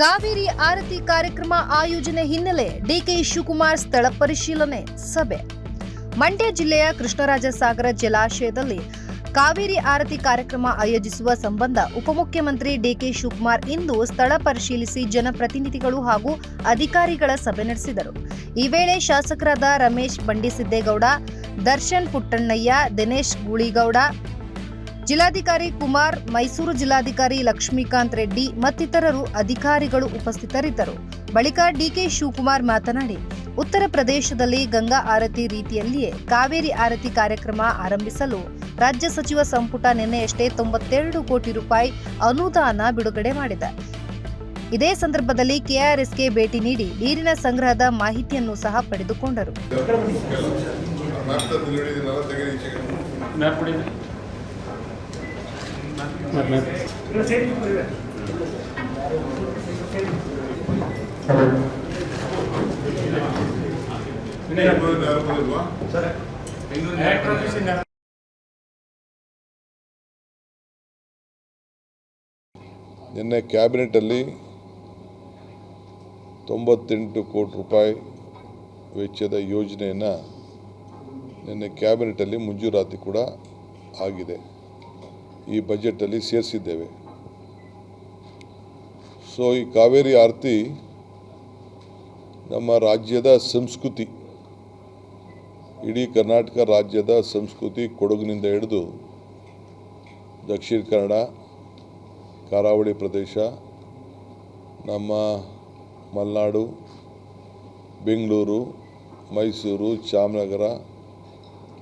ಕಾವೇರಿ ಆರತಿ ಕಾರ್ಯಕ್ರಮ ಆಯೋಜನೆ ಹಿನ್ನೆಲೆ ಡಿಕೆ ಶಿವಕುಮಾರ್ ಸ್ಥಳ ಪರಿಶೀಲನೆ ಸಭೆ. ಮಂಡ್ಯ ಜಿಲ್ಲೆಯ ಕೃಷ್ಣರಾಜ ಸಾಗರ ಜಲಾಶಯದಲ್ಲಿ ಕಾವೇರಿ ಆರತಿ ಕಾರ್ಯಕ್ರಮ ಆಯೋಜಿಸುವ ಸಂಬಂಧ ಉಪಮುಖ್ಯಮಂತ್ರಿ ಡಿಕೆ ಶಿವಕುಮಾರ್ ಇಂದು ಸ್ಥಳ ಪರಿಶೀಲಿಸಿ ಜನಪ್ರತಿನಿಧಿಗಳು ಹಾಗೂ ಅಧಿಕಾರಿಗಳ ಸಭೆ ನಡೆಸಿದರು. ಈ ವೇಳೆ ಶಾಸಕರಾದ ರಮೇಶ್ ಬಂಡಿಸಿದ್ದೇಗೌಡ, ದರ್ಶನ್ ಪುಟ್ಟಣ್ಣಯ್ಯ, ದಿನೇಶ್ ಗೂಳಿಗೌಡ ಜಿಲ್ಲಾಧಿಕಾರಿ ಕುಮಾರ್ ಮೈಸೂರು ಜಿಲ್ಲಾಧಿಕಾರಿ ಲಕ್ಷ್ಮೀಕಾಂತ್ ರೆಡ್ಡಿ ಮತ್ತಿತರರು ಅಧಿಕಾರಿಗಳು ಉಪಸ್ಥಿತರಿದ್ದರು. ಬಳಿಕ ಡಿಕೆ ಶಿವಕುಮಾರ್ ಮಾತನಾಡಿ ಉತ್ತರ ಪ್ರದೇಶದಲ್ಲಿ ಗಂಗಾ ಆರತಿ ರೀತಿಯಲ್ಲಿಯೇ ಕಾವೇರಿ ಆರತಿ ಕಾರ್ಯಕ್ರಮ ಆರಂಭಿಸಲು ರಾಜ್ಯ ಸಚಿವ ಸಂಪುಟ ನಿನ್ನೆಯಷ್ಟೇ ತೊಂಬತ್ತೆರಡು ಕೋಟಿ ರೂಪಾಯಿ ಅನುದಾನ ಬಿಡುಗಡೆ ಮಾಡಿದೆ. ಇದೇ ಸಂದರ್ಭದಲ್ಲಿ ಕೆಆರ್ಎಸ್ಗೆ ಭೇಟಿ ನೀಡಿ ನೀರಿನ ಸಂಗ್ರಹದ ಮಾಹಿತಿಯನ್ನು ಸಹ ಪಡೆದುಕೊಂಡರು. ನಿನ್ನೆ ಕ್ಯಾಬಿನೆಟಲ್ಲಿ ತೊಂಬತ್ತೆಂಟು ಕೋಟಿ ರೂಪಾಯಿ ವೆಚ್ಚದ ಯೋಜನೆಯನ್ನು ನಿನ್ನೆ ಕ್ಯಾಬಿನೆಟಲ್ಲಿ ಮಂಜೂರಾತಿ ಕೂಡ ಆಗಿದೆ. ಈ ಬಜೆಟಲ್ಲಿ ಸೇರಿಸಿದ್ದೇವೆ. ಸೊ ಈ ಕಾವೇರಿ ಆರತಿ ನಮ್ಮ ರಾಜ್ಯದ ಸಂಸ್ಕೃತಿ, ಇಡೀ ಕರ್ನಾಟಕ ರಾಜ್ಯದ ಸಂಸ್ಕೃತಿ ಕೊಡಗಿನಿಂದ ಹಿಡಿದು ದಕ್ಷಿಣ ಕನ್ನಡ, ಕರಾವಳಿ ಪ್ರದೇಶ, ನಮ್ಮ ಮಲೆನಾಡು, ಬೆಂಗಳೂರು, ಮೈಸೂರು, ಚಾಮನಗರ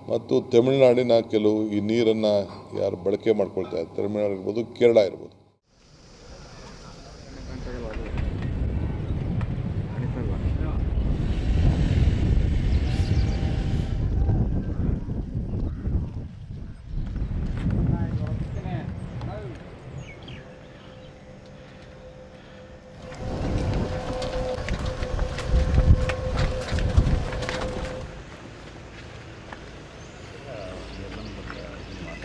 ಮತ್ತು ತಮಿಳುನಾಡಿನ ಕೆಲವು ಈ ನೀರನ್ನು ಯಾರು ಬಳಕೆ ಮಾಡ್ಕೊಳ್ತಾ ತಮಿಳುನಾಡು ಇರ್ಬೋದು ಕೇರಳ ಇರ್ಬೋದು